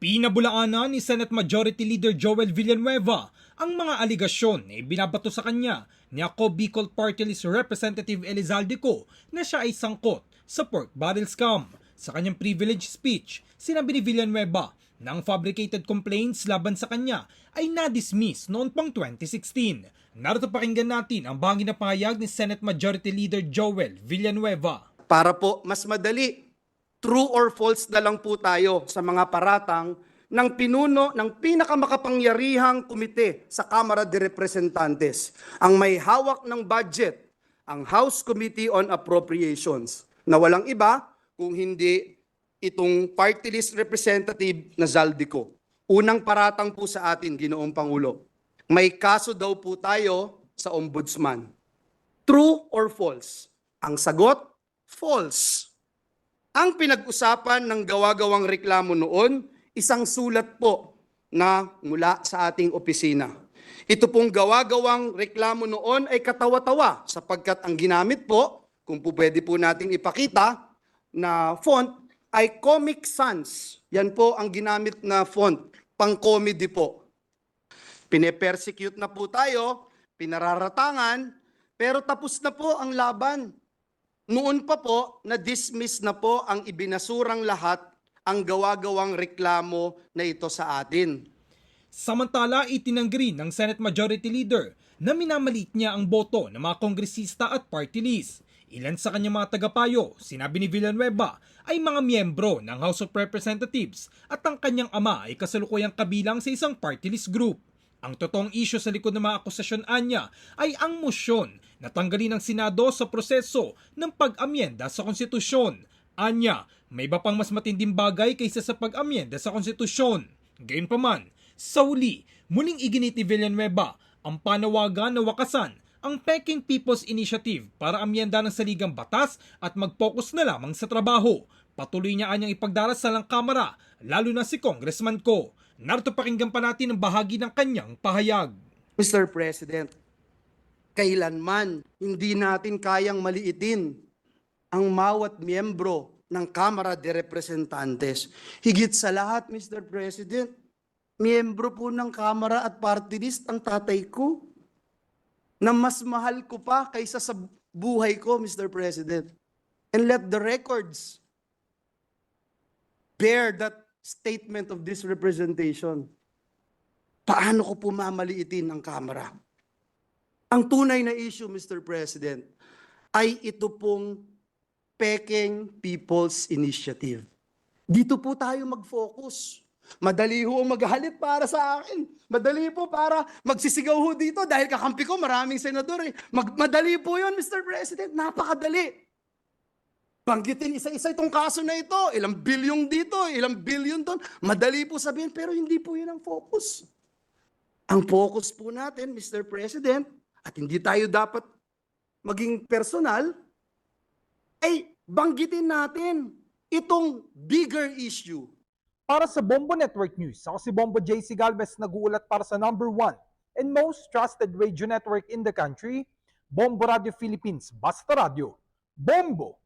Pinabulaanan ni Senate Majority Leader Joel Villanueva ang mga aligasyon na ibinabato sa kanya ni ako Bicol Party List Representative Elizalde Co na siya ay sangkot sa pork barrel scam. Sa kanyang privilege speech, sinabi ni Villanueva na ang fabricated complaints laban sa kanya ay na-dismiss noon pang 2016. Narito pakinggan natin ang bahagi na pahayag ni Senate Majority Leader Joel Villanueva. Para po mas madali, true or false na lang po tayo sa mga paratang ng pinuno ng pinakamakapangyarihang komite sa Kamara de Representantes, ang may hawak ng budget, ang House Committee on Appropriations, na walang iba kung hindi itong party list representative na Zaldico. Unang paratang po sa atin, Ginoong Pangulo, may kaso daw po tayo sa Ombudsman. True or false? Ang sagot, false. Ang pinag-usapan ng gawa-gawang reklamo noon, isang sulat po na mula sa ating opisina. Ito pong gawa-gawang reklamo noon ay katawa-tawa sapagkat ang ginamit po, kung po pwede po nating ipakita, na font ay Comic Sans. Yan po ang ginamit na font, pang-comedy po. Pine-persecute na po tayo, pinararatangan, pero tapos na po ang laban. Noon pa po, na-dismiss na po ang ibinasurang lahat ang gawa-gawang reklamo na ito sa atin. Samantala, itinanggi ng Senate Majority Leader na minamalit niya ang boto ng mga kongresista at party list. Ilan sa kanyang mga tagapayo, sinabi ni Villanueva, ay mga miyembro ng House of Representatives at ang kanyang ama ay kasalukuyang kabilang sa isang party list group. Ang totoong isyo sa likod ng mga akusasyon anya ay ang motion na tanggalin ng Senado sa proseso ng pag-amyenda sa konstitusyon. Anya, may iba pang mas matinding bagay kaysa sa pag-amyenda sa konstitusyon. Gayunpaman, sa uli, muling iginit ni Villanueva ang panawagan na wakasan ang Peking People's Initiative para amyenda ng saligang batas at mag-focus na lamang sa trabaho. Patuloy niya anyang ipagdarasal ng Kamara, lalo na si Congressman Ko. Narito pakinggan pa natin ang bahagi ng kanyang pahayag. Mr. President, kailanman hindi natin kayang maliitin ang mawat miyembro ng Kamara de Representantes. Higit sa lahat, Mr. President, miyembro po ng Kamara at party list ang tatay ko na mas mahal ko pa kaysa sa buhay ko, Mr. President. And let the records bear that statement of this representation. Paano ko po mamaliitin ang Kamara? Ang tunay na issue, Mr. President, ay ito pong Peking People's Initiative. Dito po tayo mag-focus. Madali ho ang maghalit para sa akin. Madali po para magsisigaw ho dito dahil kakampi ko maraming senador eh. Mag- madali po yun, Mr. President. Napakadali. Banggitin isa-isa itong kaso na ito. Ilang bilyong dito, ilang bilyon doon. Madali po sabihin, pero hindi po yun ang focus. Ang focus po natin, Mr. President, at hindi tayo dapat maging personal, ay banggitin natin itong bigger issue. Para sa Bombo Network News, ako si Bombo JC Galvez nag-uulat para sa number one and most trusted radio network in the country, Bombo Radio Philippines, Basta Radio. Bombo!